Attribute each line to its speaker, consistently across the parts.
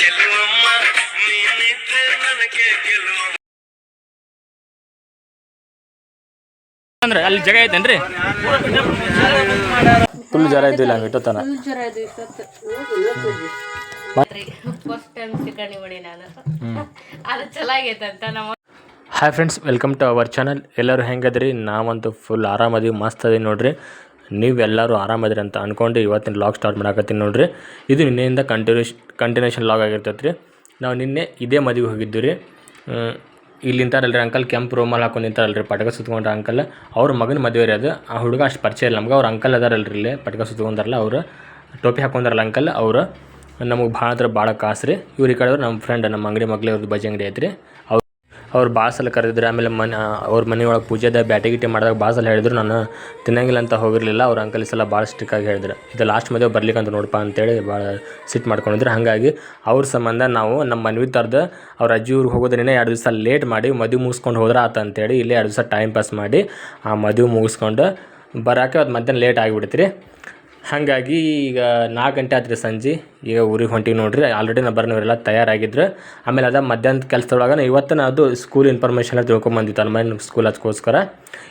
Speaker 1: ಚೆಲುವಮ್ಮ ನೀನಿದ್ರೆ ನನಗೆ
Speaker 2: ಅಂದ್ರೆ ಅಲ್ಲಿ ಜಾಗ ಐತೇನ್ರಿ ಫುಲ್ ಜ್ವರ ಇದ್ದಿಲ್ಲ ಇಲ್ಲ ಇಟ್ಟತನ
Speaker 3: ಫಸ್ಟ್ ಟೈಮ್ ಚಿಕನ್ ಮಾಡಿ ನಾನು ಅದು ಚಲೋ ಆಗೈತೆ ಅಂತ ನಮ್ಮ
Speaker 2: hi friends welcome to our channel ಎಲ್ಲರೂ ಹೆಂಗದ್ರಿ? ನಾವಂತೂ ಫುಲ್ ಆರಾಮದೀವಿ ಮಸ್ತ್ ಅದೀವಿ ನೋಡ್ರಿ. ನೀವೆಲ್ಲರೂ ಆರಾಮದ್ರಿ ಅಂತ ಅಂದ್ಕೊಂಡು ಇವತ್ತಿನ ಲಾಗ್ ಸ್ಟಾರ್ಟ್ ಮಾಡಾಕತ್ತೀನಿ ನೋಡ್ರಿ. ಇದು ನಿನ್ನೆಯಿಂದ ಕಂಟಿನ್ಯೂಷ್ ಕಂಟಿನ್ಯೂಷನ್ ಲಾಗ್ ಆಗಿರ್ತೈತೆ ರೀ ನಾವು ನಿನ್ನೆ ಇದೇ ಮದುವೆ ಹೋಗಿದ್ದು ರೀ ಇಲ್ಲಿ ನಿಂತಾರಲ್ರಿ ಅಂಕಲ್ ಕೆಂಪು ರೂಮಲ್ಲಿ ಹಾಕೊಂಡು ನಿಂತಾರಲ್ರಿ ಪಟಕ ಸುತ್ತಕೊಂಡ್ರೆ ಅಂಕಲ್ ಅವ್ರ ಮಗನ ಮದುವೆ ರೀ ಅದು. ಆ ಹುಡುಗ ಅಷ್ಟು ಪರಿಚಯ ಇಲ್ಲ. ನಮ್ಗೆ ಅವ್ರ ಅಂಕಲ್ ಅದಾರಲ್ರಿ ಇಲ್ಲಿ ಪಟಕ ಸುತ್ಕೊಂಡಾರಲ್ಲ ಅವರು. ಟೋಪಿ ಹಾಕೊಂಡಾರಲ್ಲ ಅಂಕಲ್ ಅವರು. ನಮಗೆ ಭಾಳ ಅಂದ್ರೆ ಭಾಳ ಕಾಸು ರೀ ಇವ್ರಿಗೆ ಈ ಕಡೆ ನಮ್ಮ ಫ್ರೆಂಡ್ ನಮ್ಮ ಅಂಗಡಿ ಮಗ್ಳು ಅವ್ರದ್ದು ಬಜ್ಜಿ ಅಂಗಡಿ ಐತ್ರಿ. ಅವ್ರು ಅವ್ರು ಭಾಳ ಸಲ ಕರೆದಿದ್ರು, ಆಮೇಲೆ ಮನೆ, ಅವ್ರ ಮನೆಯೊಳಗೆ ಪೂಜೆದ ಬ್ಯಾಟಿ ಗೀಟಿ ಮಾಡಿದಾಗ ಭಾಳ ಸಲ ಹೇಳಿದ್ರು, ನಾನು ತಿನ್ನಂಗಿಲ್ಲ ಅಂತ ಹೋಗಿರಲಿಲ್ಲ, ಅವ್ರ ಅಂಕಲ್ ಸಲ ಭಾಳ ಸ್ಟ್ರಿಕ್ಕಾಗಿ ಹೇಳಿದ್ರು. ಇದು ಲಾಸ್ಟ್ ಮದುವೆ ಬರ್ಲಿಕ್ಕಂತ ನೋಡಪ್ಪ ಅಂತೇಳಿ ಭಾಳ ಸಿಟ್ಟು ಮಾಡ್ಕೊಂಡಿದ್ರು. ಹಾಗಾಗಿ ಅವ್ರ ಸಂಬಂಧ ನಾವು ನಮ್ಮ ಮನ್ವಿ ತರ್ದು ಅವ್ರ ಅಜ್ಜಿ ಊರಿಗೆ ಹೋಗೋದ್ರಿಂದ ಎರಡು ದಿವಸ ಲೇಟ್ ಮಾಡಿ ಮದುವೆ ಮುಗಿಸ್ಕೊಂಡು ಹೋದ್ರೆ ಆತ ಅಂತೇಳಿ ಇಲ್ಲೇ ಎರಡು ದಿವಸ ಟೈಮ್ ಪಾಸ್ ಮಾಡಿ ಆ ಮದುವೆ ಮುಗಿಸ್ಕೊಂಡು ಬರೋಕೆ ಅದು ಮಧ್ಯಾಹ್ನ ಲೇಟ್ ಆಗಿಬಿಡ್ತು ರೀ ಹಾಗಾಗಿ ಈಗ ನಾಲ್ಕು ಗಂಟೆ ಆದ್ರೆ ಸಂಜೆ. ಈಗ ಊರಿಗೆ ಹೊಂಟಿವಿ ನೋಡ್ರಿ ಆಲ್ರೆಡಿ ನಾ ಬರ್ನವರೆಲ್ಲ ತಯಾರಾಗಿದ್ರು. ಆಮೇಲೆ ಅದ ಮಧ್ಯಾಹ್ನದ ಕೆಲಸದೊಳಗ ಇವತ್ತು ನಾ ಅದು ಸ್ಕೂಲ್ ಇನ್ಫಾರ್ಮೇಷನ್ ಎಲ್ಲ ತಿಳ್ಕೊಂಬಂದಿತ್ತು ಅಲ್ಲಿ ಮನೆ ಸ್ಕೂಲ್ ಅದಕ್ಕೋಸ್ಕರ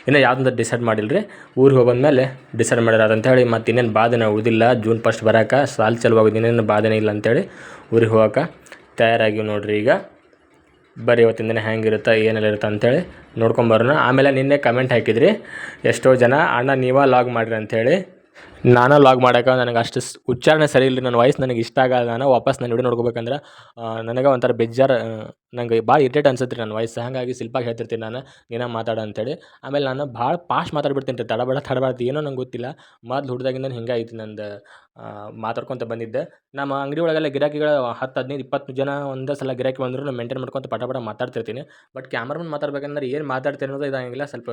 Speaker 2: ಇನ್ನು ಯಾವುದಂತ ಡಿಸೈಡ್ ಮಾಡಿಲ್ಲ ರೀ ಊರಿಗೆ ಹೋಗೋದ್ಮೇಲೆ ಡಿಸೈಡ್ ಮಾಡ್ಯಾರ ಅಂತೇಳಿ ಮತ್ತು ಇನ್ನೇನು ಬಾಧನೆ ಉಳಿದಿಲ್ಲ. ಜೂನ್ ಫಸ್ಟ್ ಬರೋಕೆ ಸಾಲ್ ಚಲೋ ಆಗೋದು ಇನ್ನೇನು ಬಾಧನೆ ಇಲ್ಲ ಅಂತೇಳಿ ಊರಿಗೆ ಹೋಗೋಕೆ ತಯಾರಾಗಿವಿ ನೋಡ್ರಿ ಈಗ. ಬರೀ ಇವತ್ತಿನ ಹೆಂಗಿರುತ್ತೆ ಏನೆಲ್ಲ ಇರುತ್ತೆ ಅಂತೇಳಿ ನೋಡ್ಕೊಂಬರೋಣ ಆಮೇಲೆ ನಿನ್ನೆ ಕಮೆಂಟ್ ಹಾಕಿದ್ರಿ, ಎಷ್ಟೋ ಜನ, ಅಣ್ಣ ನೀವ ಲಾಗ್ ಮಾಡಿರಿ ಅಂಥೇಳಿ ನಾನು ಲಾಗ್ ಮಾಡೋಕೆ ನನಗೆ ಅಷ್ಟು ಉಚ್ಚಾರಣೆ ಸರಿ ಇಲ್ಲ ನನ್ನ ವಾಯ್ಸ್ ನನಗೆ ಇಷ್ಟ ಆಗಲ್ಲ, ನಾನು ವಾಪಸ್ ನಾನು ವಿಡಿಯೋ ನೋಡ್ಕೋಬೇಕಂದ್ರೆ ನನಗೆ ಒಂಥರ ಬೇಜಾರು ನಂಗೆ ಭಾಳ ಇರಿಟೇಟ್ ಅನ್ಸತ್ತೆ ರೀ ನನ್ನ ವಾಯ್ಸ್ ಹಾಗಾಗಿ ಶಿಲ್ಪಾಗಿ ಹೇಳ್ತಿರ್ತೀನಿ ನಾನು, ನೀನು ಮಾತಾಡು ಅಂತೇಳಿ ಆಮೇಲೆ ನಾನು ಭಾಳ ಪಾಸ್ಟ್ ಮಾತಾಡ್ಬಿಡ್ತೀನಿ ರೀ, ತಡಬಡ, ತಡಬಾರ್ದು, ಏನೋ ನಂಗೆ ಗೊತ್ತಿಲ್ಲ. ಮೊದ್ಲು ಹುಡ್ದಾಗಿಂದ ಹಿಂಗೆ ಐತಿ ನಂದು ಮಾತಾಡ್ಕೊತ ಬಂದಿದ್ದೆ. ನಮ್ಮ ಅಂಗಡಿ ಒಳಗೆಲ್ಲ ಗಿರಾಕಿಗಳು ಹತ್ತು, ಹದಿನೈದು, ಇಪ್ಪತ್ತು ಜನ ಒಂದೇ ಸಲ ಗಿರಾಕಿ ಬಂದ್ರು ಮೇಂಟೈನ್ ಮಾಡ್ಕೊತ ಪಟ ಪಟ ಮಾತಾಡ್ತಿರ್ತೀನಿ. ಬಟ್ ಕ್ಯಾಮ್ರಾಮನ್ ಮಾತಾಡ್ಬೇಕಂದ್ರೆ ಏನು ಮಾತಾಡ್ತೀನಿ ಅನ್ನೋದು ಇದಾಗಿಲ್ಲ ಸ್ವಲ್ಪ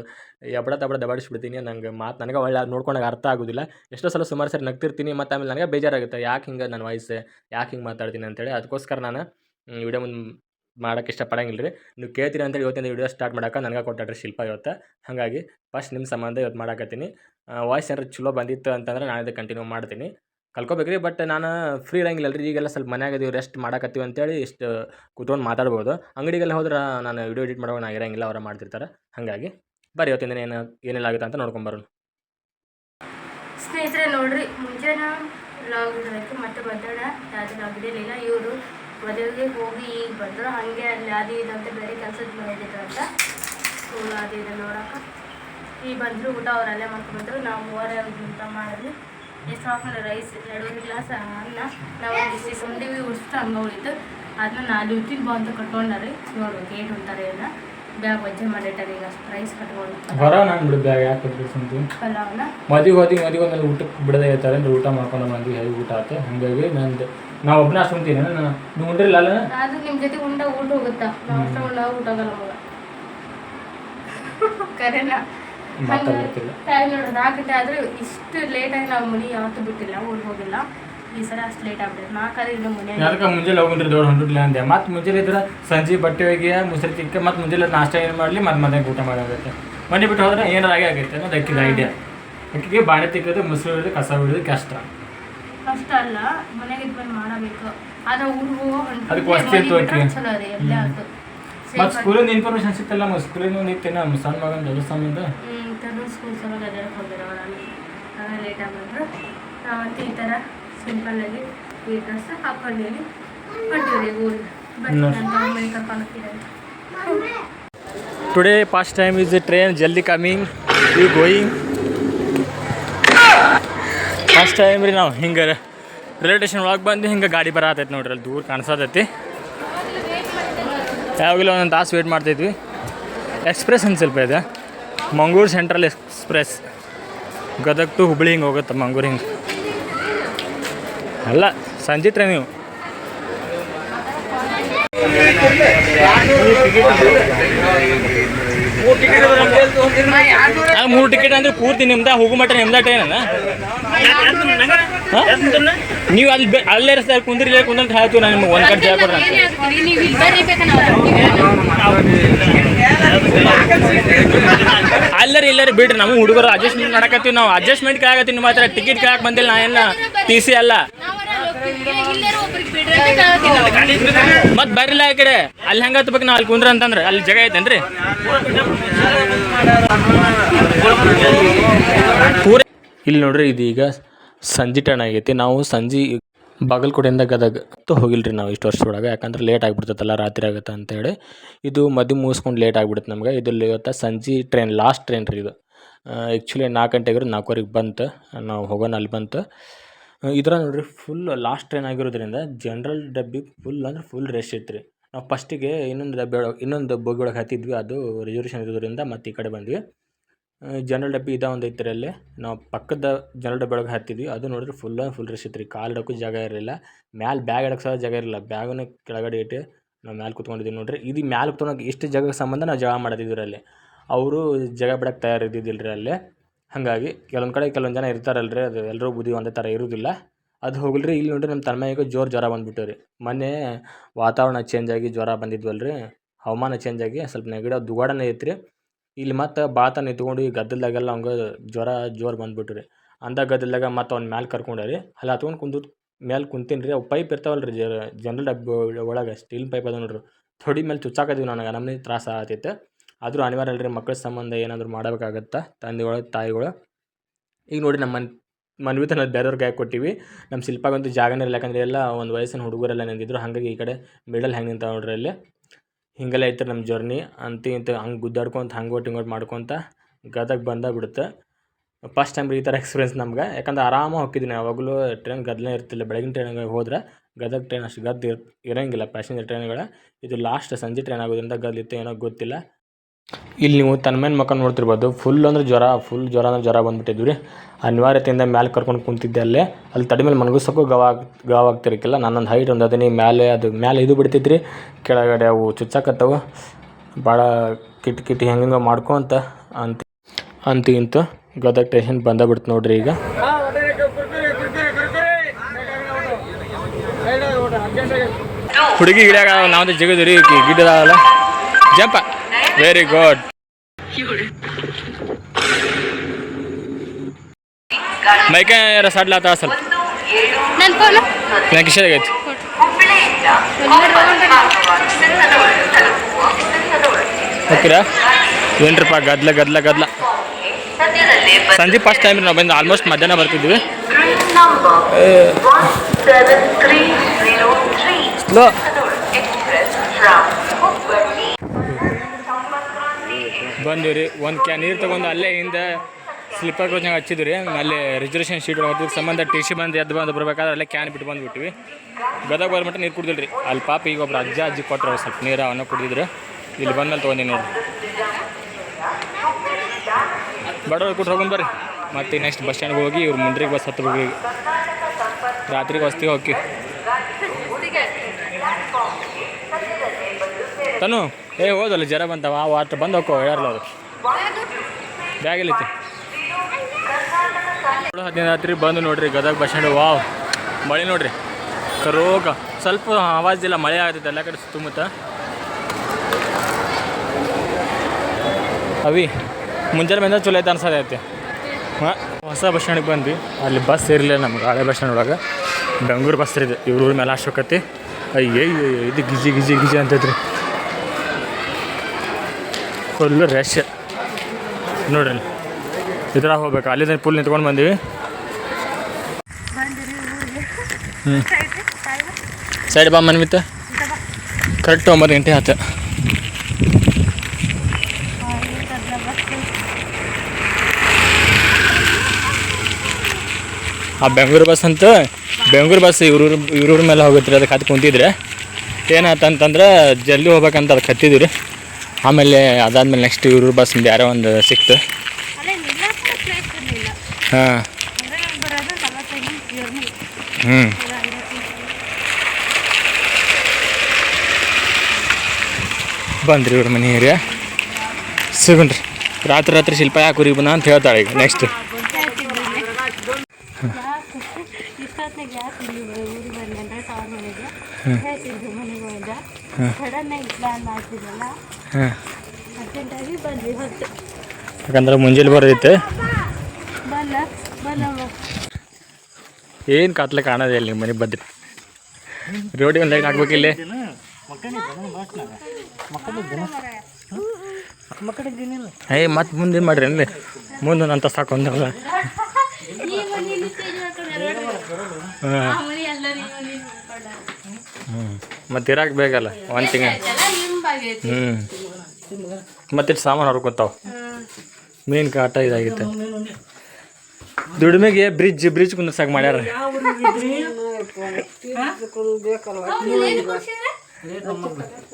Speaker 2: ಎಬಡ, ತಬಡ ದಬಾಡಿಸ್ಬಿಡ್ತೀನಿ. ನಂಗೆ ಮಾತು ನನಗೆ ಒಳ್ಳೆ ನೋಡ್ಕೊಂಡಾಗ ಅರ್ಥ ಆಗೋದಿಲ್ಲ. ಎಷ್ಟೋ ಸಲ ಸುಮಾರು ಸರಿ ನಗ್ತಿರ್ತೀನಿ, ಮತ್ತು ಆಮೇಲೆ ನನಗೆ ಬೇಜಾರಾಗುತ್ತೆ. ಯಾಕೆ ಹಿಂಗೆ ನನ್ನ ವಾಯ್ಸ್ ಯಾಕೆ ಹಿಂಗೆ ಮಾತಾಡ್ತೀನಿ ಅಂತೇಳಿ. ಅದಕ್ಕೋಸ್ಕರ ನಾನು ವಿಡಿಯೋ ಮುಂದೆ ಮಾಡೋಕ್ಕೆ ಇಷ್ಟಪಡಂಗಿಲ್ಲ ರೀ. ನೀವು ಕೇಳ್ತೀರಿ ಅಂತೇಳಿ ಇವತ್ತಿನ ವಿಡಿಯೋ ಸ್ಟಾರ್ಟ್ ಮಾಡೋಕೆ ನನಗೆ ಕೊಟ್ಟಾಡ್ರಿ ಶಿಲ್ಪ ಇವತ್ತು. ಹಾಗಾಗಿ ಫಸ್ಟ್ ನಿಮ್ಮ ಸಂಬಂಧ ಇವತ್ತು ಮಾಡಾಕತ್ತೀನಿ. ವಾಯ್ಸ್ ಏನಾರು ಚಲೋ ಬಂದಿತ್ತು ಅಂತಂದ್ರೆ ನಾನು ಇದು ಕಂಟಿನ್ಯೂ ಮಾಡ್ತೀನಿ. ಕಲ್ಕೋಬೇಕು ರೀ ಬಟ್ ನಾನು ಫ್ರೀ ಇರಂಗಿಲ್ಲ ರೀ ಈಗೆಲ್ಲ ಸ್ವಲ್ಪ ಮನ್ಯಾಗ ಇದೀವಿ ರೆಸ್ಟ್ ಮಾಡಾಕತ್ತೀವಿ ಅಂತೇಳಿ ಇಷ್ಟು ಕೂತ್ಕೊಂಡು ಮಾತಾಡ್ಬೋದು. ಅಂಗಡಿಗೆಲ್ಲ ಹೋದ್ರೆ ನಾನು ವಿಡಿಯೋ ಎಡಿಟ್ ಮಾಡುವಾಗ ನಾನು ಇರಂಗಿಲ್ಲ, ಅವರ ಮಾಡ್ತಿರ್ತಾರೆ. ಹಾಗಾಗಿ ಬರೀ ಇವತ್ತಿನ ಏನು, ಏನೆಲ್ಲ ಆಗುತ್ತೆ ಅಂತ ನೋಡ್ಕೊಂಬರೋಣ
Speaker 3: ಸ್ನೇಹಿತರೆ ನೋಡ್ರಿ ಮುಂಜಾನೆ ಮತ್ತೆ ಮಧ್ಯಾಹ್ನ ಯಾರು ಇಲ್ಲ ಇವರು ಮದುವೆಗೆ ಹೋಗಿ ಈಗ ಬಂದರು. ಹಾಗೆ ಅಲ್ಲಿ ಅದು ಇದಂತೆ ಅಂತ ಬೇರೆ ಕೆಲಸದ ಮನೆಯಲ್ಲಿದ್ರು ಅಂತ. ಸ್ಕೂಲ್ ಅದು ಇದು ನೋಡಕ್ಕೆ. ಈ ಬಂದರು ಊಟ ಅವ್ರು ಅಲ್ಲೇ ಮಾಡ್ಕೊಂಡ್ಬಂದ್ರು. ನಾವು ಅವ್ರಿಗೆ ಊಟ ಮಾಡಿದ್ವಿ ಎಷ್ಟು ಹಾಕೊಂಡು ರೈಸ್ ಎರಡೂವರೆ ಗ್ಲಾಸ್ ಅನ್ನ ನಾವು ಬಿಸಿ ಸುಂಡಿವಿ ಉಡಿಸ್ತು ಹಂಗೆ ಉಳಿತು. ಅದನ್ನ ನಾಲ್ಕು ಉತ್ತಿನ ಬಾಂತ ಕಟ್ಕೊಂಡಾರಿ. ನೋಡ್ಬೇಕು ಏನು ಅಂತಾರೆ ಎಲ್ಲ. ಬ್ಯಾಗ್ ವಜ್ಜೆ ಮಾಡಿಟ್ಟಾರೆ. ಈಗ ರೈಸ್ ಕಟ್ಕೊಂಡು
Speaker 2: ನಾನು ಬಿಡು ಯಾಕೆ ಕಟ್ಬೇಕು
Speaker 3: ಪಲಾವ್ನ
Speaker 2: ಮದುವೆ ಹೋದಿ ಮದುವೆ ಆಮೇಲೆ ಊಟಕ್ಕೆ ಬಿಡದೇ ಇರ್ತಾರೆ ಅಂದ್ರೆ ಊಟ ಮಾಡ್ಕೊಂಡು ಮಂದಿ ಹೇಗೆ ಊಟ ಆಯ್ತು ಹಾಗಾಗಿ ನಂದು ನಾವು ಒಬ್ಬನ ಅಷ್ಟು ಉಣ್ತೀನಿ ನೀವು ಉಂಡ್ರಿಲ್ಲ ಅಲ್ಲ?
Speaker 3: ಅದು ನಿಮ್ಮ ಜೊತೆ ಉಂಡ ಊಟ ಹೋಗುತ್ತಾ? ನಾವು ಅಷ್ಟ ಉಂಡ ಊಟ ಆಗಲ್ಲ ಮಗ. ಕರೆನ? ಟೈಮ್ ನಾಲ್ಕು ಆದ್ರೆ ಇಷ್ಟು ಲೇಟಾಗಿ ನಾವು ಮನೆ ಯಾವತ್ತೂ ಬಿಟ್ಟಿಲ್ಲ ಊರಿಗೆ ಹೋಗಿಲ್ಲ. ಈ ಸಲ ಅಷ್ಟು ಲೇಟ್ ಆಗ್ಬಿಟ್ಟು ನಾಲ್ಕಾದ್ರೆ ಇನ್ನು ಮನೆ
Speaker 2: ಅದಕ್ಕೆ ಮುಂಜಾನೆ ಹೋಗಿನ್ರಿ ದೊಡ್ಡ ಹೊಂಟಿಲ್ಲ ಅಂದೆ. ಮತ್ತೆ ಮುಂಜಾನೆ ಇದ್ರೆ ಸಂಜೆ ಬಟ್ಟೆ ಹೋಗಿ ಮುಸ್ರಿ ತಿಕ್ಕ ಮತ್ತೆ ಮುಂಜಾನೆ ನಾಷ್ಟ ಏನು ಮಾಡಲಿ ಮತ್ತೆ ಮನೆಗೆ ಊಟ ಮಾಡೋದಕ್ಕೆ ಮನೆ ಬಿಟ್ಟು ಹೋದ್ರೆ ಏನಾರ ಆಗೇ ಆಗೈತೆ ಅನ್ನೋದು ಅಕ್ಕಿದ ಐಡಿಯಾ ಅಕ್ಕಿಗೆ ಬಾಣೆ ತಿಕ್ಕೋದು ಮುಸ್ರಿ ಹಿಡಿದು ಕಸ ಹಿಡಿದು ಕಷ್ಟ.
Speaker 3: ಕಷ್ಟ ಅಲ್ಲ ಮನೆಗೆ ಇದ್ಕೊಂಡು ಮಾಡಬೇಕು. ಆದ್ರೆ ಊರಿಗೆ ಹೋಗೋ
Speaker 2: ಅದಕ್ಕೆ ವಸ್ತಿ.
Speaker 3: ಚಲೋ ರೀ ಎಲ್ಲ ಅದು
Speaker 2: ಮತ್ತು ಸ್ಕೂಲಿಂದ ಇನ್ಫಾರ್ಮೇಷನ್ ಸಿಕ್ತಲ್ಲ ನಮ್ಮ ಸ್ಕೂಲಿಂದ ನಿಂತೆ ನಮ್ಮ ಸಣ್ಣ ಮಗನ
Speaker 3: ಹ್ಞೂ ತನ್ನ ಸ್ಕೂಲ್ ಸಲ ಗಜಾರಕ್ಕೆ ಹೋಗಿರೋ ನಾನು ಆಮೇಲೆ ಬಂದರು ಮತ್ತು ಈ ಥರ ಆಗಿ ಈ ಡ್ರೆಸ್ ಹಾಕೊಂಡೇವಿ. ಹೊಂಟಿವ್ರಿ ಊರಿಗೆ. ಬನ್ನಿ ಕರ್ಕೊಂಡು
Speaker 2: today first time is a train ಜಲ್ದಿ coming we going first time ರೀ ನಾವು ಹಿಂಗೆ ರೈಲ್ವೆ ಸ್ಟೇಷನ್ ಒಳಗೆ ಬಂದು ಹಿಂಗೆ ಗಾಡಿ ಬರತೈತಿ ನೋಡ್ರಿ ಅಲ್ಲಿ ದೂರ ಕಾಣಿಸತೈತಿ. ಯಾವಾಗಲೂ ಒಂದೊಂದು ತಾಸು ವೇಟ್ ಮಾಡ್ತಿದ್ವಿ. ಎಕ್ಸ್ಪ್ರೆಸ್ ಅಂತ ಸ್ವಲ್ಪ ಇದೆ. Mangaluru central express Gadag to Hubli ಹಿಂಗೆ ಹೋಗುತ್ತೆ ಮಂಗಳೂರು ಹಿಂಗೆ. ಅಲ್ಲ ಸಂಜೆ ಟ್ರೈನ್ ನೀವು. ಆ, ಮೂರು ಟಿಕೆಟ್ ಅಂದ್ರೆ ಪೂರ್ತಿ ನಿಮ್ದ, ಹೋಗು ಮಟ್ಟ ನಿಮ್ದ ಟ್ರೈನ್ ನೀವು ಅಲ್ಲಿ ಅಲ್ಲೇ ಸರ್ ಕುಂದ್ರಿ ಕುಂದ್ರೆ ಹೇಳ್ತೀವಿ ನಾನು ನಿಮ್ಗೆ, ಒಂದು ಕಡೆ ಜಾಗ. ಅಲ್ಲರ, ಇಲ್ಲರ, ಬಿಡ್ರಿ ನಮ್ಮ ಹುಡುಗರು ಅಡ್ಜಸ್ಟ್ಮೆಂಟ್ ಮಾಡಕತ್ತೀವಿ ನಾವು. ಅಡ್ಜಸ್ಟ್ಮೆಂಟ್ ಕಾಗತ್ತೀವಿ ನಿಮ್ಮ ಹತ್ರ ಟಿಕೆಟ್ ಕಾಯಕ್ ಬಂದಿಲ್ಲ, ನಾ ಏನ ಟಿ ಸಿ ಅಲ್ಲ. ಮತ್ ಬರ್ರಿಲ್ಲ ಈ ಕಡೆ. ಅಲ್ಲಿ ಹೆಂಗೆ ಹತ್ಬೇಕು ನಾವು ಅಲ್ಲಿ ಕುಂದ್ರ ಅಂತಂದ್ರೆ, ಅಲ್ಲಿ ಜಾಗ ಐತೇನ್ರಿ? ಇಲ್ಲಿ ನೋಡ್ರಿ ಇದೀಗ ಸಂಜೆ ಟೈಮ್ ಆಗೈತಿ. ನಾವು ಸಂಜೆ ಬಾಗಲಕೋಟೆಯಿಂದ ಗದಗ ತ ಹೋಗಿಲ್ರಿ ನಾವು ಇಷ್ಟು ವರ್ಷದೊಳಗೆ. ಯಾಕಂದ್ರೆ ಲೇಟ್ ಆಗಿಬಿಡ್ತೈತಲ್ಲ, ರಾತ್ರಿ ಆಗುತ್ತೆ ಅಂತೇಳಿ ಇದು ಮದಿ ಮುಗಿಸ್ಕೊಂಡು ಲೇಟ್ ಆಗಿಬಿಡುತ್ತೆ ನಮ್ಗೆ. ಇದ್ರಲ್ಲಿ ಇವತ್ತು ಸಂಜೆ ಟ್ರೈನ್ ಲಾಸ್ಟ್ ಟ್ರೈನ್ ರೀ ಇದು. ಆ್ಯಕ್ಚುಲಿ ನಾಲ್ಕು ಗಂಟೆಗೆ ನಾಲ್ಕುವರೆಗೆ ಬಂತು. ನಾವು ಹೋಗೋಣ, ಅಲ್ಲಿ ಬಂತು. ಇದ್ರ ನೋಡ್ರಿ ಫುಲ್ ಲಾಸ್ಟ್ ಟ್ರೈನ್ ಆಗಿರೋದ್ರಿಂದ ಜನರಲ್ ಡಬ್ಬಿ ಫುಲ್ ಅಂದ್ರೆ ಫುಲ್ ರಶ್ ಐತ್ರಿ. ನಾವು ಫಸ್ಟಿಗೆ ಇನ್ನೊಂದು ಡಬ್ಬಿ ಒಳಗೆ, ಇನ್ನೊಂದು ಬೋಗಿ ಒಳಗೆ ಹತ್ತಿದ್ವಿ ಅದು ರಿಸರ್ವೇಷನ್ ಇರೋದ್ರಿಂದ ಮತ್ತೆ ಈ ಕಡೆ ಬಂದ್ವಿ. ಜನರಲ್ ಡಬ್ಬಿ ಇದ ಒಂದು ಐತ್ರಿ ಅಲ್ಲಿ. ನಾವು ಪಕ್ಕದ ಜನರಲ್ ಡಬ್ಬಿ ಒಳಗೆ ಹತ್ತಿದ್ವಿ ಅದು ನೋಡಿದ್ರೆ ಫುಲ್ ಫುಲ್ ರಶ್ ರೀ ಕಾಲು ಇಡೋಕ್ಕೂ ಜಾಗ ಇರಲಿಲ್ಲ. ಮ್ಯಾಲೆ ಬ್ಯಾಗ್ ಇಡೋಕ್ಕೆ ಸಹ ಜಾಗ ಇರಲಿಲ್ಲ. ಬ್ಯಾಗನ್ನು ಕೆಳಗಡೆ ಇಟ್ಟು ನಾವು ಮ್ಯಾಲೆ ಕುತ್ಕೊಂಡಿದ್ದೀವಿ ನೋಡ್ರಿ. ಇದು ಮ್ಯಾಲೆ ಕುತ್ಕೊಳಕ್ಕೆ ಇಷ್ಟು ಜಾಗಕ್ಕೆ ಸಂಬಂಧ ನಾವು ಜಾಗ ಮಾಡದಿದ್ವಿ ಅಲ್ಲಿ. ಅವರು ಜಾಗ ಬಿಡಕ್ಕೆ ತಯಾರಿದ್ದಿಲ್ಲ ರೀ ಅಲ್ಲಿ. ಹಾಗಾಗಿ, ಕೆಲವೊಂದು ಕಡೆ ಕೆಲವೊಂದು ಜನ ಇರ್ತಾರಲ್ಲ ರೀ ಅದು ಎಲ್ಲರೂ ಬುದ್ಧಿ ಒಂದೇ ಥರ ಇರೋದಿಲ್ಲ. ಅದು ಹೋಗಲ್ರಿ, ಇಲ್ಲಿ ನೋಡ್ರಿ ನಮ್ಮ ತನ್ಮಯ್ಯಗೆ ಜೋರು ಜ್ವರ ಬಂದ್ಬಿಟ್ಟು ರೀ ಮೊನ್ನೆ ವಾತಾವರಣ ಚೇಂಜ್ ಆಗಿ ಜ್ವರ ಬಂದಿದ್ವಲ್ರಿ. ಹವಾಮಾನ ಚೇಂಜ್ ಆಗಿ ಸ್ವಲ್ಪ ನೆಗಡಿ ದುಗಾಡನೇ ಐತ್ರಿ. ಇಲ್ಲಿ ಮತ್ತೆ ಬಾತನ ಎತ್ಕೊಂಡು ಈ ಗದ್ದಲದಾಗೆಲ್ಲ ಅವಂಗೆ ಜ್ವರ ಜೋರು ಬಂದ್ಬಿಟ್ರಿ ಅಂದ ಗದ್ದಲ್ದಾಗ ಮತ್ತೆ ಅವ್ನ ಮ್ಯಾಲೆ ಕರ್ಕೊಂಡೆ ರೀ ಅಲ್ಲಿ ಹತ್ಕೊಂಡು ಕುಂದು ಮೇಲೆ ಕುಂತೀನಿ ರೀ ಅವು ಪೈಪ್ ಇರ್ತಾವಲ್ಲ ರೀ ಜನರಲ್ ಡಬ್ಬಿ ಒಳಗೆ ಸ್ಟೀಲ್ ಪೈಪ್ ಅದ ನೋಡ್ರಿ. ಥೊಡಿ ಮೇಲೆ ಚುಚ್ಚಾಕದೀವಿ ನನಗೆ ನಮ್ಮನೆ ತ್ರಾಸ ಆತೈತೆ. ಆದರೂ ಅನಿವಾರ್ಯ ಅಲ್ರಿ ಮಕ್ಕಳ ಸಂಬಂಧ ಏನಾದರೂ ಮಾಡಬೇಕಾಗತ್ತೆ, ತಂದೆಗಳು, ತಾಯಿಗಳು. ಈಗ ನೋಡಿ ನಮ್ಮ ಮನ್ವಿ ತನ ಬೇರೆಯವ್ರಿಗೆ ಕೈ ಕೊಟ್ಟಿವಿ. ನಮ್ಮ ಶಿಲ್ಪಾಗಂತೂ ಜಾಗನೇ ಇಲ್ಲ ಯಾಕಂದ್ರೆ ಎಲ್ಲ ಒಂದು ವಯಸ್ಸಿನ ಹುಡುಗರೆಲ್ಲ ನಿಂತಿದ್ರು ಹಾಗಾಗಿ ಈ ಕಡೆ ಮಿಡಲ್ ಹೆಂಗೆ ನಿಂತಾವೆ ನೋಡ್ರಿ ಅಲ್ಲಿ. ಹಿಂಗೆಲ್ಲ ಐತೆ ನಮ್ಮ ಜರ್ನಿ. ಅಂತ ಇಂತ ಹಂಗೆ ಗುದ್ದಾಡ್ಕೊಂತ ಹಂಗೋಟ್ ಹಿಂಗೋಟ್ ಮಾಡ್ಕೊತ ಗದಗ ಬಂದಾಗ ಬಿಡುತ್ತೆ. ಫಸ್ಟ್ ಟೈಮ್ ಈ ಥರ ಎಕ್ಸ್ಪೀರಿಯನ್ಸ್ ನಮ್ಗೆ. ಯಾಕಂದ್ರೆ ಆರಾಮಾಗಿ ಹೋಗಿದ್ದೀನಿ ಯಾವಾಗಲೂ ಟ್ರೈನ್ ಗದ್ದಲೇ ಇರ್ತಿಲ್ಲ ಬೆಳಗಿನ ಟ್ರೈನಿಗೆ ಹೋದ್ರೆ ಗದಗ ಟ್ರೈನ್ ಅಷ್ಟು ಗದ್ದು ಇರ್, ಇರೋಂಗಿಲ್ಲ. ಪ್ಯಾಸೆಂಜರ್ ಟ್ರೈನ್ಗಳ. ಇದು ಲಾಸ್ಟ್ ಸಂಜೆ ಟ್ರೈನ್ ಆಗೋದ್ರಿಂದ ಗದ್ದಲಿತ್ತು ಏನೋ ಗೊತ್ತಿಲ್ಲ. ಇಲ್ಲಿ ನೀವು ತನ್ಮೇನ್ ಮಕ್ಕ ನೋಡ್ತಿರ್ಬೋದು. ಫುಲ್ ಅಂದ್ರೆ ಜ್ವರ ಫುಲ್ ಜ್ವರ ಅಂದ್ರೆ ಜ್ವರ ಬಂದ್ಬಿಟ್ಟಿದ್ವಿ ರೀ ಅನಿವಾರ್ಯತೆಯಿಂದ ಮ್ಯಾಲೆ ಕರ್ಕೊಂಡು ಕುಂತಿದ್ದೆ ಅಲ್ಲೇ. ಅಲ್ಲಿ ತಡಿ ಮೇಲೆ ಮನಗಿಸೋಕ್ಕೂ ಗವ ಗಾವ್ ಆಗ್ತಿರಕ್ಕಿಲ್ಲ ನನ್ನೊಂದು ಹೈಟ್ ಒಂದು ಅದನ್ನೇ ಮ್ಯಾಲೆ ಅದು, ಮ್ಯಾಲೆ ಇದು ಬಿಡ್ತೈತ್ರಿ ಕೆಳಗಡೆ ಅವು ಚುಚ್ಚಾಕತ್ತವು. ಭಾಳ ಕಿಟ್ ಕಿಟ್ ಹೆಂಗೆ ಮಾಡ್ಕೊಂತ ಅಂತ ಅಂತ ಇಂತು ಗದಗ ಟೇಷನ್ ಬಂದ ಬಿಡ್ತು ನೋಡ್ರಿ ಈಗ. ಹುಡುಗಿ ಗಿಡ ನಾವಂತ ಜಗದ್ರಿ ಗಿಡದಾವಲ್ಲ ಜಂಪ. ವೆರಿ ಗುಡ್ ಮೈಕ ಯಾರ ಸಡ್ಲಾತ ಸ್ವಲ್ಪ ನನ್ನ ಕಿಶದಾಗೈತಿ ಓಕೆರಾ ಏನ್ರಪ್ಪ ಗದ್ಲ ಗದ್ಲ ಗದ್ಲ. ಸಂಜೆ ಫಸ್ಟ್ ಟೈಮ್ ನಾವು ಬಂದು ಆಲ್ಮೋಸ್ಟ್ ಮಧ್ಯಾಹ್ನ ಬರ್ತಿದ್ವಿ. ಸ್ಲೋ ಬಂದ್ವಿ ರೀ ಒಂದು ಕ್ಯಾನ್ ನೀರು ತೊಗೊಂಡು ಅಲ್ಲೇ ಹಿಂದೆ ಸ್ಲಿಪ್ಪರ್ ಕೋಚ್ನಾಗ ಹಚ್ಚಿದ್ವಿ ರೀ ಅಲ್ಲೇ ರಿಸರ್ವೇಷನ್ ಶೀಟ್ ಅದಕ್ಕೆ ಸಂಬಂಧ ಟಿ ಸಿ ಬಂದು ಎದ್ದು ಬಂದು ಬರ್ಬೇಕಾದ್ರೆ ಅಲ್ಲೇ ಕ್ಯಾನ್ ಬಿಟ್ಟು ಬಂದುಬಿಟ್ವಿ. ಗದಗ ಬರ್ಮಟ್ಟ ನೀರು ಕುಡ್ದಿಲ್ಲ ರೀ ಅಲ್ಲಿ ಪಾಪ ಈಗ ಒಬ್ರು ಅಜ್ಜ ಅಜ್ಜಿ ಕೊಟ್ಟರು ಸ್ವಲ್ಪ ನೀರು ಅವನ್ನ ಕುಡಿದಿದ್ರು. ಇಲ್ಲಿ ಬಂದ್ಮೇಲೆ ತೊಗೊಂಡಿನಿ ನೋಡಿರಿ. ಬಡವ್ರು ಕೊಟ್ಟು ಹೋಗೋಣ ಬರ್ರಿ. ಮತ್ತು ನೆಕ್ಸ್ಟ್ ಬಸ್ ಸ್ಟ್ಯಾಂಡ್ಗೆ ಹೋಗಿ ಇವ್ರು ಮುಂಡ್ರಿಗೆ ಬಸ್ ಹೋಗಿ. ರಾತ್ರಿಗೆ ವಸ್ತಿಗೆ ಹೋಗಿ ತನು, ಏ, ಹೋದಲ್ಲ ಜರ ಬಂತವ, ಆ ಹತ್ರ ಬಂದು ಹೋಗೋ ಯಾರಲ್ಲ ಅದು ಬ್ಯಾಗ್ ಎಲ್ಲೈತಿ ಏಳು ಹದಿನೈದು ರಾತ್ರಿ ಬಂದು ನೋಡ್ರಿ, ಗದಗ ಬಸ್ ಸ್ಟ್ಯಾಂಡ್ ವಾವ್. ಮಳೆ ನೋಡ್ರಿ. ಕರೋಗ. ಸ್ವಲ್ಪ ಆವಾಜ್ ಇಲ್ಲ, ಮಳೆ ಆಗ್ತೈತೆ, ಎಲ್ಲ ಕಡೆ ಸುತ್ತಮುತ್ತ. ಅವಿ, ಮುಂಜಾನೆ ಬಂದ ಚಲೋ ಐತೆ ಅನ್ಸೋದೈತೆ ಹಾಂ, ಹೊಸ ಬಸ್ ಸ್ಟ್ಯಾಂಡಿಗೆ ಬಂದ್ವಿ. ಅಲ್ಲಿ ಬಸ್ ಇರಲಿಲ್ಲ ನಮ್ಗೆ, ಹಳೆ ಬಸ್ ಸ್ಟ್ಯಾಂಡ್ ಒಳಗೆ. ಬೆಂಗಳೂರು ಬಸ್ ಇದೆ ಇವ್ರ ಊರ ಮೇಲೆ ಅಷ್ಟೊಕ್ಕತಿ. ಅಯ್ಯೋ ಇದು ಗಿಜಿ ಗಿಜಿ ಗಿಜಿ ಅಂತೈತ್ರಿ ಫುಲ್ಲು ರಶ್. ನೋಡ್ರಿ. ಇದ್ರಾಗ ಹೋಗ್ಬೇಕು. ಅಲ್ಲಿಂದ ಫುಲ್ ನಿಂತ್ಕೊಂಡು ಬಂದೀವಿ. ಹ್ಞೂ ಸೈಡ್ ಬಾ ಮನ್ಮಿತ್ತ ಕರೆಕ್ಟ್ ಒಂಬತ್ತು ಗಂಟೆ ಆಯ್ತು ಆ ಬೆಂಗಳೂರು ಬಸ್ ಅಂತ, ಬೆಂಗಳೂರು ಬಸ್ ಇವ್ರೂರು, ಇವ್ರೂರ ಮೇಲೆ ಹೋಗುತ್ತೆ ಅದಕ್ಕೆ ಹತ್ತು ಕುಂತಿದ್ರೆ. ಏನಾಯ್ತಂತಂದ್ರೆ ಜಲ್ದಿ ಹೋಗ್ಬೇಕಂತ ಅದಕ್ಕೆ ರೀ. ಆಮೇಲೆ ಅದಾದ್ಮೇಲೆ ನೆಕ್ಸ್ಟ್ ಇವ್ರ ಬಸ್ ಯಾರೋ ಒಂದು ಸಿಕ್ತು. ಹಾಂ. ಹ್ಞೂ ಬಂದ್ರಿ ಇವ್ರ ಮನೆ ಏರಿಯಾ. ಸಿಗುಣ್ರಿ. ರಾತ್ರಿ ರಾತ್ರಿ ಶಿಲ್ಪ ಯಾಕೆ ಉರಿ ಬಂದ ಅಂತ ಹೇಳ್ತಾಳೆ ಈಗ ನೆಕ್ಸ್ಟ್
Speaker 3: ಇಷ್ಟೊತ್ತಿನಾಗ ಸಡನ್ನಾಗಿ ಪ್ಲ್ಯಾನ್ ಮಾಡ್ತಿದ್ರಲ್ಲ
Speaker 2: ಹಾಂ.
Speaker 3: ಅರ್ಜೆಂಟಾಗಿ ಬಂದ್ವಿ ಹೊತ್ತು
Speaker 2: ಯಾಕಂದ್ರೆ ಮುಂಜಾನೆ ಬರೋದೈತೆ
Speaker 3: ಬಲ್ಲ ಬಲ್ಲ
Speaker 2: ಏನು ಕತ್ಲೆ ಕಾಣೋದೇ ಇಲ್ಲಿ ನಿಮ್ಮ ಮನೆಗೆ ಬಂದ್ರಿ. ರೋಡಿಗೆ ಒಂದು ಲೈಟ್ ಹಾಕ್ಬೇಕಿಲ್ಲಿ ಏ ಮತ್ತೆ ಮುಂದೆ ಮಾಡ್ರಿ ಅಲ್ಲಿ ಮುಂದೆ ಅಂತ
Speaker 3: ಮಾಡ್ಕೊಂಡಾರೆ ನೋಡಿ.
Speaker 2: ಹಾಂ. ಹ್ಞೂ ಮತ್ತೆ ಇರಾಕ್ ಬೇಕಲ್ಲ ಒಂದ್ ತಿಂಗಳ. ಹ್ಞೂ ಮತ್ತೆ ಸಾಮಾನು ಹೊರ್ಕೊತಾವ. ಮೇನ್ ಕಾಟ ಇದಾಗಿತ್ತು. ದುಡಿಮೆಗೆ ಬ್ರಿಡ್ಜ್ ಬ್ರಿಡ್ಜ್ ಕುಂದ್ರಸಾಕ ಮಾಡ್ಯಾರ?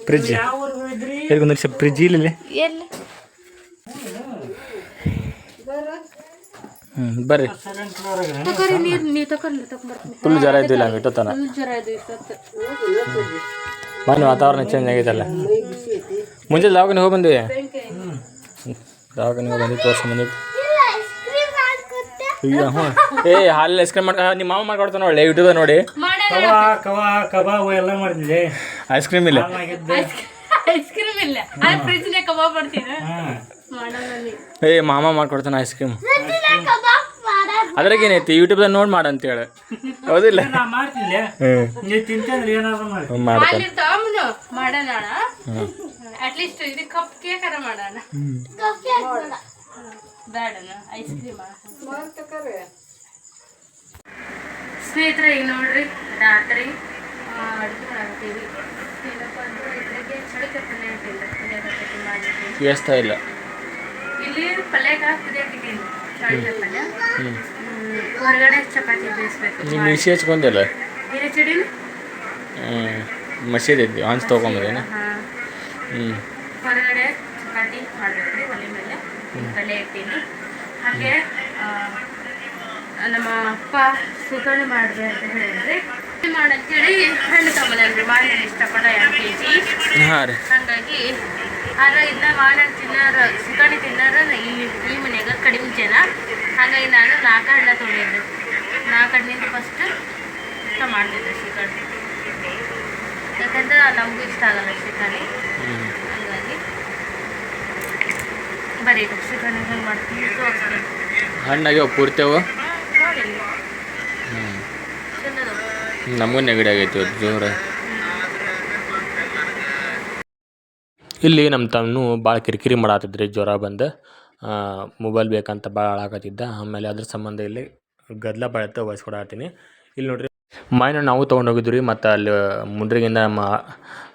Speaker 2: ಫ್ರಿಡ್ಜ್ ಎಲ್ಲಿ ಕುಂದ್ರಸ ಫ್ರಿಡ್ಜ್ ಇಲ್ಲಿ ಹ್ಞೂ ಬರ್ರಿ.
Speaker 3: ತಗೋರಿ ನೀರ್ ನೀ ತಗೊಂಡ್ಲಿ ತಗೊಂಡ್ಬರ್ತೀನಿ
Speaker 2: ಫುಲ್ ಜ್ವರ ಇದ್ದಿಲ್ಲ ಇಟ್ಟತನ
Speaker 3: ಫುಲ್ ಜ್ವರ ಇದು ಇಷ್ಟೊತ್ತು.
Speaker 2: ಮೊನ್ನೆ ವಾತಾವರಣ ಚೇಂಜ್ ಆಗೈತಲ್ಲ ಮುಂಜಾನೆ ದವಾಖಾನೆ ಹೋಗಿ ಬಂದ್ವಿ. ದವಾಖಾನೆ ಹೋಗಿ ಬಂದು ತೋರ್ಸ್ಕೊಂಡ್ ಬಂದಿತ್ತು ಅಯ್ಯೋ ಹ್ಞೂ ಏ ಹಾಲು ಐಸ್ ಕ್ರೀಮ್ ಮಾಡಿ ನಿಮ್ಮ ಮಾವ ಮಾಡ್ಕೊಡ್ತಾನೆ ಒಳ್ಳೆ ಯೂಟ್ಯೂಬ್ ನೋಡಿ.
Speaker 3: ಕವಾ
Speaker 4: ಕವ ಕಬಾಬ್ ಎಲ್ಲ
Speaker 2: ಐಸ್ ಕ್ರೀಮ್ ಇಲ್ಲ.
Speaker 3: ಐಸ್ ಕ್ರೀಮ್ ಇಲ್ಲ. ಆ ಫ್ರಿಜ್ನೆ ಕಬಾಬ್ ಮಾಡ್ತೀನಿ ಮಾಡೋಣ ನೀ.
Speaker 2: ಏ ಮಾಮ ಮಾಡ್ಕೊಡ್ತಾನೆ ಐಸ್ ಕ್ರೀಮ್ ಅದ್ರಾಗ ಏನೈತಿ ಯೂಟ್ಯೂಬ್ದಾಗ ನೋಡಿ ಮಾಡು ಅಂತೇಳಿ. ಹೌದಿಲ್ಲ?
Speaker 4: ನಾ ನೀವು ತಿಂತಂದ್ರೆ ಏನಾದ್ರು ಮಾಡಿ.
Speaker 2: ಮಾಡ್ತಾನೆ
Speaker 3: ಅಟ್ಲೀಸ್ಟ್ ಇದು ಕಪ್ ಕೇಕ್ ಮಾಡೋಣ. ಬೇಡನ ಐಸ್ ಕ್ರೀಮ್ ಸ್ನೇಹಿತರೆ ಈಗ ನೋಡ್ರಿ ರಾತ್ರಿ ಆ, ಅಡ್ಗೆ ಇಲ್ಲಿ ಏನಪ್ಪ ಅಂದ್ರೆ ಇದ್ರಾಗೆ ಚಳಿಕೆ ಪಲ್ಯ ಇಟ್ಟಿಲ್ಲ ಪಲ್ಯ ಮಾಡಿರ್ತೀವಿ
Speaker 2: ಇಲ್ಲ.
Speaker 3: ಇಲ್ಲಿ ಚಳಿಕೆ ಪಲ್ಯ. ಹ್ಮ್, ಹೊರಗಡೆ ಚಪಾತಿ ಬೇಯಿಸ್ಬೇಕು.
Speaker 2: ನೀನು ಇಸಿ ಹಚ್ಕೊಂದಿಲ್ಲ ಹ್ಞೂ ಮಸೀದಿ ಇದ್ವಿ ಆನ್ಸ್ ತೊಗೊಂಬದೇನ
Speaker 3: ಹಾಂ.
Speaker 2: ಹ್ಞೂ
Speaker 3: ಹೊರಗಡೆ ಚಪಾತಿ ಮಾಡಬೇಕು ಒಲೆ ಮೇಲೆ ಪಲ್ಯ ಇಟ್ಟೀನಿ ಹಾಗೆ ನಮ್ಮ ಅಪ್ಪ ಸುಗಣಿ ಮಾಡಿದೆ ಅಂತ ಹೇಳಿದ್ರಿ ಮಾಡಂತೇಳಿ ಹಣ್ಣು ತಗೊಂಡ್ರಿ ಮಾವಿನ ಇಷ್ಟಪಡ ಎರಡು ಕೆ ಜಿ ಹಾಗಾಗಿ ಆದ್ರೆ ಇದನ್ನ ಮಾವಿನ ತಿನ್ನೋರು ಸುಗಣಿ ತಿನ್ನೋರು ಇಲ್ಲಿ ಈ ಮನೆಯಾಗ ಕಡಿಮೆ ಜನ ಹಾಗಾಗಿ ನಾನು ನಾಲ್ಕು ಹಣ್ಣ ತೊಗೊಂಡಿದ್ದೆ ನಾಲ್ಕು ಹಣ್ಣಿಂದ ಫಸ್ಟ್ ಇಷ್ಟ ಮಾಡ್ತಿದ್ದೆ ಶಿಕಣಿ ಯಾಕಂದ್ರೆ ನಮಗೂ ಇಷ್ಟ ಆಗಲ್ಲ ಚಿಕನಿ ಹಾಗಾಗಿ ಬರೀ ಚಿಕನ್ ಹೆಂಗೆ ಮಾಡ್ತೀನಿ ತೋರಿಸ್ತೀನಿ
Speaker 2: ಹಣ್ಣಾಗ್ಯಾವ ಪೂರ್ತಿಯವು ನಮಗೂ ನೆಗಡಿ ಆಗೈತಿ ಇವತ್ತು ಜೋರ ಇಲ್ಲಿ ನಮ್ಮ ತಮ್ಮನು ಭಾಳ ಕಿರಿಕಿರಿ ಮಾಡಾತಿದ್ರಿ ಜ್ವರ ಬಂದು. ಮೊಬೈಲ್ ಬೇಕಂತ ಭಾಳ ಹಾಳಾಗತ್ತಿದ್ದ. ಆಮೇಲೆ ಅದ್ರ ಸಂಬಂಧ ಇಲ್ಲಿ ಗದ್ದಲ ಬೆಳೆತ ವಹಿಸ್ಕೊಡತ್ತೀನಿ ಇಲ್ಲಿ ನೋಡ್ರಿ. ಮಾವಿನ ನಾವು ತೊಗೊಂಡು ಹೋಗಿದ್ವಿ ರೀ, ಮತ್ತು ಅಲ್ಲಿ ಮುಂಡ್ರಿಗಿಂದ ಮಾ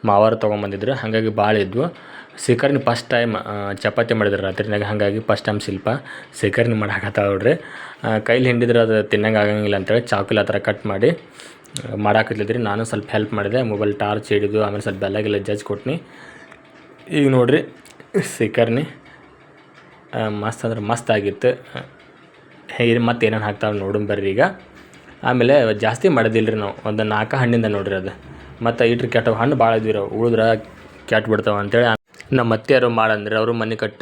Speaker 2: ಮಾವಾರು ತೊಗೊಂಬಂದಿದ್ರು, ಹಾಗಾಗಿ ಭಾಳ ಇದ್ವು. ಸೀಕರ್ಣಿ ಫಸ್ಟ್ ಟೈಮ್ ಚಪಾತಿ ಮಾಡಿದ್ರು ರಾತ್ರಿನಾಗ, ಹಾಗಾಗಿ ಫಸ್ಟ್ ಟೈಮ್ ಶಿಲ್ಪ ಸೀಕರ್ಣಿ ಮಾಡಾಕತ್ತಾಳ ನೋಡ್ರಿ. ಕೈಲಿ ಹಿಂಡಿದ್ರೆ ಅದು ತಿನ್ನಂಗೆ ಆಗಂಗಿಲ್ಲ ಅಂತೇಳಿ ಚಾಕುಲಿ ಆ ಥರ ಕಟ್ ಮಾಡಿ ಮಾಡಾಕತ್ತಿದ್ರಿ ನಾನು ಸ್ವಲ್ಪ ಹೆಲ್ಪ್ ಮಾಡಿದೆ ಮೊಬೈಲ್ ಟಾರ್ಚ್ ಹಿಡಿದು, ಆಮೇಲೆ ಸ್ವಲ್ಪ ಬೆಲ್ಲ ಗಿಲ್ಲ ಜಜ್ಜಿ ಕೊಟ್ನಿ. ಈಗ ನೋಡ್ರಿ ಸೀಕರ್ಣಿ ಮಸ್ತ್ ಅಂದ್ರೆ ಮಸ್ತ್ ಆಗಿತ್ತು. ಹೇಗೆ ಮತ್ತೆ ಏನೇನು ಹಾಕ್ತಾವೆ ನೋಡೋಣ ಬರ್ರಿ ಈಗ. ಆಮೇಲೆ ಜಾಸ್ತಿ ಮಾಡೋದಿಲ್ಲ ರೀ ನಾವು. ಒಂದು ನಾಲ್ಕು ಹಣ್ಣಿಂದ ನೋಡಿರಿ ಅದು. ಮತ್ತು ಇಟ್ರಿ ಕೆಟ್ಟವು ಹಣ್ಣು ಭಾಳ ಇದ್ವಿ ರೀ ಉಳಿದ್ರೆ ಕೆಟ್ಟು ಬಿಡ್ತಾವೆ ಅಂತೇಳಿ ನಮ್ಮ ಅತ್ತೆಯರು ಮಾಡಂದ್ರೆ ಅವರು ಮನೆ ಕಟ್ಟ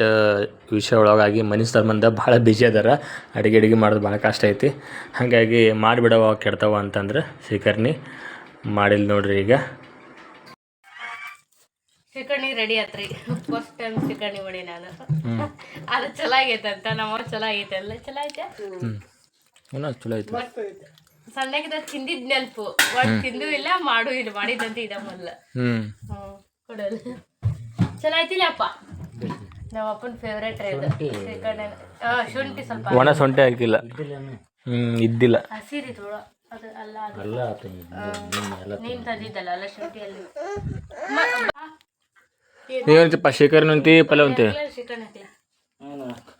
Speaker 2: ವಿಷಯ ಒಳಗಾಗಿ ಮನೆ ಸಂಬಂಧ ಭಾಳ ಬಿಜಿ ಅದಾರ. ಅಡುಗೆ ಅಡುಗೆ ಮಾಡೋದು ಭಾಳ ಕಷ್ಟ ಐತಿ. ಹಾಗಾಗಿ ಮಾಡಿಬಿಡವ ಕೆಡ್ತಾವ ಅಂತಂದ್ರೆ ಶಿಖರ್ನಿ ಮಾಡಿಲ್ಲ ನೋಡ್ರಿ ಈಗ.
Speaker 3: ಶಿಕಣಿ ರೆಡಿ ಆತ್ರಿ. ಫಸ್ಟ್ ಟೈಮ್ ಶಿಕಣಿ ಮಾಡಿ ನಾನು. ಅದು ಚಲೋ ಆಗೈತೆ ಅಂತ ನಮ್ಮ ಚಲೋ ಆಗೈತೆ ಅಲ್ಲ. ಚಲೋ ಐತೆ
Speaker 2: ಹ್ಞೂ ಚಲೋ ಐತಿ.
Speaker 3: ಸಣ್ಣಗಿದ್ದ ತಿಂದಿದ್ ನೆನಪು. ಒಟ್ಟು ತಿಂದು ಇಲ್ಲ ಮಾಡು ಇಲ್ಲ ಮಾಡಿದಂತ ಇದ ಮೊದಲ.
Speaker 2: ಹ್ಞೂ
Speaker 3: ಹ್ಮ್ ಕೊಡಲ್ಲ ಅಪ್ಪ? ನಮ್ಮ ಅಪ್ಪನ ಫೇವ್ರೇಟ್ ರೀ ಇದು ಶ್ರೀಕಂಠ ಆ, ಶುಂಠಿ ಸ್ವಲ್ಪ.
Speaker 2: ಒಣ ಸೊಂಟೆ ಹಾಕಿಲ್ಲ. ಹ್ಞೂ ಇದ್ದಿಲ್ಲ.
Speaker 3: ಹಸಿರಿ ತೋಳ ಅದು ಅಲ್ಲ ಅದು. ನೀನ್ ತಂದಿದ್ದಲ್ಲ ಅಲ್ಲ ಶುಂಠಿ ಅಲ್ಲಿ
Speaker 2: ನೀವಂತಪ್ಪ ಶೇಖರ್ನ ಅಂತಿ ಪಲ್ಯ ಅಂತಿ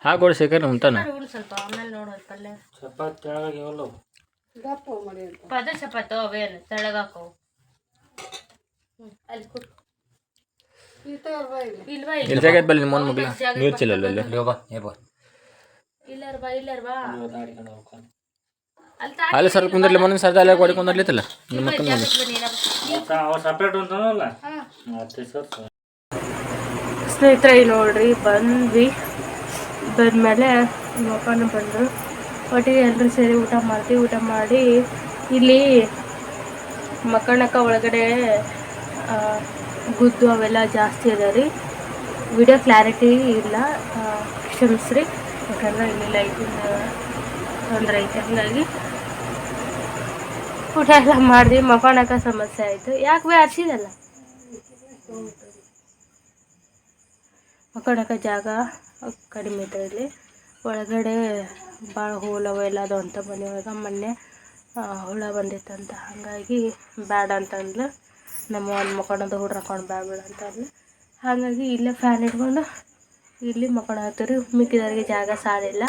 Speaker 2: ಹಾಕೊಡು ಉಂಟಾನ?
Speaker 3: ಸ್ವಲ್ಪ ಆಮೇಲೆ ನೋಡೋದು ಪಲ್ಯ.
Speaker 4: ಚಪಾತಿ ಕೆಳಗೆ
Speaker 3: ಪದ ಚಪಾತ ಅವೇನು ತೆಳಗಾಕೋ ಅಲ್ಲಿ ಕೊಡು ಇಲ್ವಾ ಇಲ್ಲ?
Speaker 2: ಜಾಗ ಬಲ್ಲಿ ನಿಮ್ಮ ಮಗ್ಲ. ನೀರು ಚೆಲ್ಲಲ್ಲ ಅಲ್ಲಿ
Speaker 3: ಏ ಬಾ ಇಲ್ಲರ್ ಬಾ. ಅಲ್ಲಿ
Speaker 2: ಸರ್ ಕುಂದರ್ಲಿ ಮೊನ್ನೆ ಸರ್ದ ಅಲ್ಲ ಗೋಡಿ ಕುಂದ್ರಲಿತ್ತಲ್ಲ ನಿಮ್ಮ
Speaker 4: ಸಪ್ರೇಟ್ ಅಂತಾನಲ್ಲ
Speaker 3: ಸ್ನೇಹಿತರೆ ನೋಡ್ರಿ ಬಂದ್ವಿ. ಬಂದ್ಮೇಲೆ ನಮ್ಮ ಅಪ್ಪನ ಬಂದರು ಒಟ್ಟಿಗೆ ಎಲ್ಲರೂ ಸೇರಿ ಊಟ ಮಾಡ್ತೀವಿ. ಊಟ ಮಾಡಿ ಇಲ್ಲಿ ಮಕ್ಕಳಕ್ಕ ಒಳಗಡೆ ಗುದ್ದು ಅವೆಲ್ಲ ಜಾಸ್ತಿ ಇದೆ ರೀ. ವಿಡಿಯೋ ಕ್ಲಾರಿಟಿ ಇಲ್ಲ. ಕ್ಷಮಿಸ್ರಿ. ಯಾಕಂದ್ರೆ ಇಲ್ಲಿ ಲೈಟಿಂದ ತೊಂದರೆ ಐತೆ. ಹಾಗಾಗಿ ಊಟ ಎಲ್ಲ ಮಾಡಿದ್ವಿ ಮಕ್ಕೊಳಕ ಸಮಸ್ಯೆ ಆಯಿತು. ಯಾಕೆ ಬೇ ಹರ್ಸಿದಲ್ಲ ಮಕ್ಕೊಳಕ ಜಾಗ ಕಡಿಮೆ ಇದೆ ಇಲ್ಲಿ. ಒಳಗಡೆ ಭಾಳ ಹೋಲವ ಎಲ್ಲ ಅದು ಅಂತ ಒಳಗೆ ಮೊನ್ನೆ ಹುಳ ಬಂದಿತ್ತಂತ ಹಾಗಾಗಿ ಬ್ಯಾಡ ಅಂತಂದ್ಲು. ನಮ್ಮ ಒಂದು ಮಕ್ಕೊಳೋದು ಹುಡ್ರು ಹಾಕೊಂಡು ಬ್ಯಾಡ ಅಂತ ಅಂದ್ಲು ಹಾಗಾಗಿ ಇಲ್ಲೇ ಫ್ಯಾನ್ ಇಟ್ಕೊಂಡು ಇಲ್ಲಿ ಮಕ್ಕೊಳತ್ತೀರಿ ಮಿಕ್ಕಿದವ್ರಿಗೆ ಜಾಗ ಸಾಲಿಲ್ಲ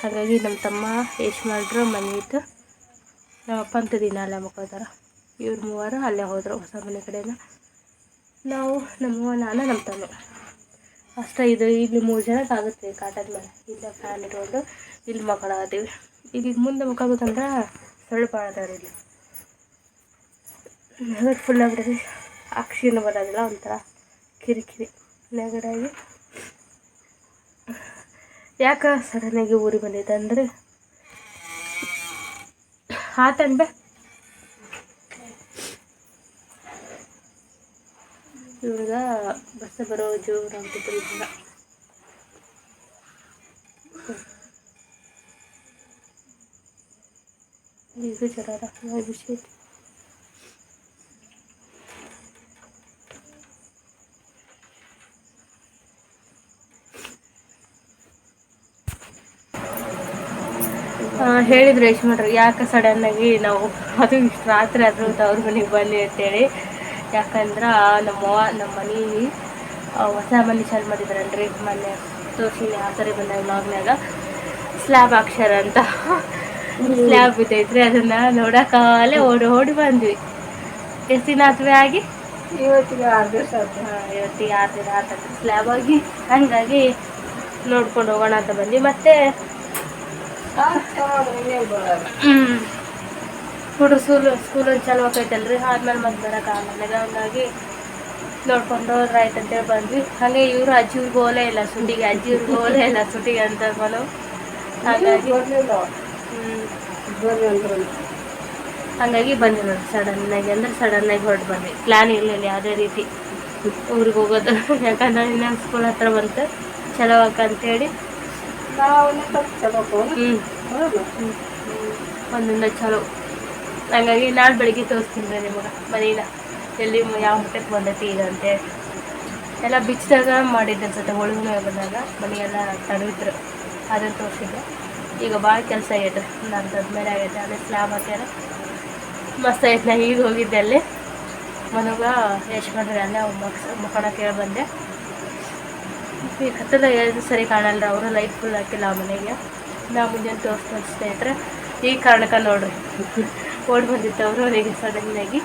Speaker 3: ಹಾಗಾಗಿ ನಮ್ಮ ತಮ್ಮ ಎಷ್ಟು ಮಾಡ್ರು ಮನೆ ಇತ್ತು. ನಮ್ಮ ಅಪ್ಪ ಅಂತ ದಿನ ಅಲ್ಲೇ ಮಕ್ಕಳ ಇವ್ರು ಮೂವರು ಅಲ್ಲೇ ಹೋದರು ಹೊಸ ಮನೆ ಕಡೆನ ನಾವು ನಮ್ಮವ್ವ ನಾನು, ನಮ್ಮ ತಮ್ಮ. ಅಷ್ಟೇ ಇದು ಇಲ್ಲಿ ಮೂರು ಜನ ಆಗುತ್ತೆ ಕಾಟದ ಮೇಲೆ ಇಲ್ಲ ಫ್ಯಾನ್ ಇಟ್ಕೊಂಡು ಇಲ್ಲಿ ಮಕ್ಕಳಾಗತ್ತೀವಿ ಇಲ್ಲಿ ಮುಂದೆ ಮಕ್ಕೋಬೇಕಂದ್ರೆ ಸೊಳ್ಳೆ ಭಾಳ ಅದಾವ್ರಿ ಇಲ್ಲಿ. ನೆಗಡಿ ಫುಲ್ ಆಗ್ಬಿಟ್ಟಿದೆ ಆಕ್ಸಿಜನ್ ಬರೋದಿಲ್ಲ ಒಂಥರ ಕಿರಿಕಿರಿ. ನೆಗಡಾಗಿ ಯಾಕೆ ಸಡನ್ನಾಗಿ ಊರಿಗೆ ಬಂದಿದ್ದೆ ಅಂದರೆ ಆತನ್ಬೆ ಇವಾಗ ಬಸ್ ಬರೋ ಜೋರು ಆಗ್ತಿತ್ತು ಈಗ ಮಾಡ್ರಿ ಜರ ಸಡನ್ ಆಗಿ ಆ, ಹೇಳಿದ್ರು ಯಶ್ಮಟ್ರು ಯಾಕೆ ನಾವು ಅದು ಇಷ್ಟು ರಾತ್ರಿ ಆದರೂ ಅವ್ರ ಮನೆಗೆ ಬನ್ನಿ ಅಂತೇಳಿ. ಯಾಕಂದ್ರೆ ನಮ್ಮವ್ವ ನಮ್ಮ ಮನೆ ಹೊಸ ಮನೆ ಚಾಲು ಮಾಡಿದ್ರಲ್ರಿ ಮೊನ್ನೆ ತೋರ್ಸಿನಿ ಆ ಥರ ಬಂದಾಗ ಲಾಗ್ನಾಗ ಸ್ಲ್ಯಾಬ್ ಅಕ್ಷರ ಅಂತ. ಸ್ಲ್ಯಾಬ್ ಬಿದ್ದೈತ್ರಿ ಅದನ್ನ ನೋಡಕಾಲೆ ಓಡಿ ಓಡಿ ಬಂದ್ವಿ. ಎಷ್ಟು ದಿನ ಆತ್ವಿ ಆಗಿ?
Speaker 5: ಇವತ್ತಿಗೆ ಆರು ದಿವಸ ಆಯ್ತು
Speaker 3: ಹಾ, ಇವತ್ತಿಗೆ ಆರು ದಿನ ಆತ ಸ್ಲ್ಯಾಬ್ ಆಗಿ. ಹಂಗಾಗಿ ನೋಡ್ಕೊಂಡು ಹೋಗೋಣ ಅಂತ ಬಂದ್ವಿ. ಮತ್ತೆ ಹುಡುಗ ಸ್ಕೂಲ್ ಸ್ಕೂಲ್ ಚಾಲು ಆಕೈತಲ್ರಿ ಆದ್ಮೇಲೆ ಮತ್ತೆ ಬರೋಕ್ಕಾಗಲ್ಲ ಆಗಲ್ಲ. ಹಂಗಾಗಿ ನೋಡ್ಕೊಂಡು ಹೋದ್ರೆ ಆಯ್ತು ಅಂತೇಳಿ ಬಂದ್ವಿ. ಹಾಗೆ ಇವರು ಅಜ್ಜಿ ಓಲೆ ಇಲ್ಲ ಸುಂಡಿಗೆ ಅಜ್ಜಿ ಊರಿಗೆ ಹೋಗಲೇ ಇಲ್ಲ ಸುಟಿಗೆ ಅಂತ ಮನು ಹಾಗಾಗಿ ಹಾಗಾಗಿ ಬಂದ್ವಿ ನೋಡಿ ಸಡನ್ನಾಗಿ ಅಂದ್ರೆ ಸಡನ್ನಾಗಿ ಹೊರಟು ಬಂದ್ವಿ. ಪ್ಲ್ಯಾನ್ ಇರಲಿಲ್ಲ ಯಾವುದೇ ರೀತಿ ಊರಿಗೆ ಹೋಗೋದು. ಯಾಕಂದ್ರೆ ಇನ್ನೊಂದು ಸ್ಕೂಲ್ ಹತ್ರ ಬಂತು. ಚಲೋ ಹಾಕ ಅಂತೇಳಿ. ಹ್ಞೂ. ಒಂದಿಂದ ಚಲೋ. ಹಂಗಾಗಿ ನಾಳೆ ಬೆಳಗ್ಗೆ ತೋರಿಸ್ತೀನಿ ರೀ ನಿಮಗೆ ಮನೇನ. ಎಲ್ಲಿ ಯಾವ ಮಟ್ಟಕ್ಕೆ ಬಂದೈತಿ ಈಗ ಎಲ್ಲ ಬಿಚ್ಚಿದಾಗ ಮಾಡಿದ್ದೆ ಅನ್ಸುತ್ತೆ ಒಳಗೂ ಬಂದಾಗ. ಮನೆಯೆಲ್ಲ ತಡವಿದ್ರು. ಅದನ್ನು ತೋರಿಸಿದ್ದೆ. ಈಗ ಭಾಳ ಕೆಲಸ ಆಗೈತೆ ನಾನು ಮೇಲೆ ಆಗೈತೆ. ಅದೇ ಸ್ಲ್ಯಾಬ್ ಹಾಕ್ಯಾರ. ಮಸ್ತ್ ಆಯ್ತು ನಾ ಈಗ ಹೋಗಿದ್ದೆ ಅಲ್ಲಿ. ಮನಗ ಮಾಡ್ರಿ ಅಲ್ಲೇ ಮುಖಂಡ ಕೇಳಿ ಬಂದೆ. ಈ ಕತ್ತಲ ಎರಡು ಸರಿ ಕಾಣಲ್ಲ ಅವರು ಲೈಟ್ ಫುಲ್ ಹಾಕಿಲ್ಲ ಆ ಮನೆಗೆ. ನಾ ಮುಂಜಾನೆ ತೋರಿಸ್ತಾ ಸ್ನೇಹಿತರೆ ಈ ಕಾರಣಕ್ಕೆ ನೋಡ್ರಿ. ಓಡಿ ಬಂದಿತ್ತು ಅವರು ಅವರಿಗೆ ಸಡನ್ನಾಗಿ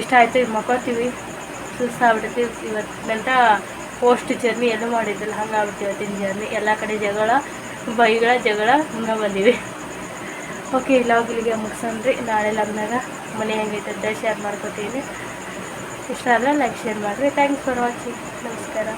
Speaker 3: ಇಷ್ಟ ಆಯಿತು, ಈಗ ಮಕ್ಕೋತೀವಿ ಸುಸ್ತಾಗ್ಬಿಡ್ತೀವಿ ಇವತ್ತು ಗಂಟ ಪೋಸ್ಟ್ ಜರ್ನಿ ಎಲ್ಲ ಮಾಡಿದ್ದಿಲ್ಲ. ಹಂಗಾಗ್ಬಿಡ್ತು ಇವತ್ತಿನ ಜರ್ನಿ ಎಲ್ಲ ಕಡೆ ಜಗಳ, ಬೈಗಳ ಜಗಳ ಹಂಗೆ ಬಂದೀವಿ. ಓಕೆ ಲಾಗ್ ಹೋಗಿಲ್ಲಿಗೆ ಮುಗಿಸನ್ರಿ. ನಾಳೆ ಲಗ್ನಾಗ ಮನೆ ಹೆಂಗೈತೆ ಅಂತ ಶೇರ್ ಮಾಡ್ಕೋತೀನಿ. ಇಷ್ಟ ಆದರೆ ಲೈಕ್ ಶೇರ್ ಮಾಡಿರಿ. ಥ್ಯಾಂಕ್ಸ್ ಫಾರ್ ವಾಚಿಂಗ್ ನಮಸ್ಕಾರ.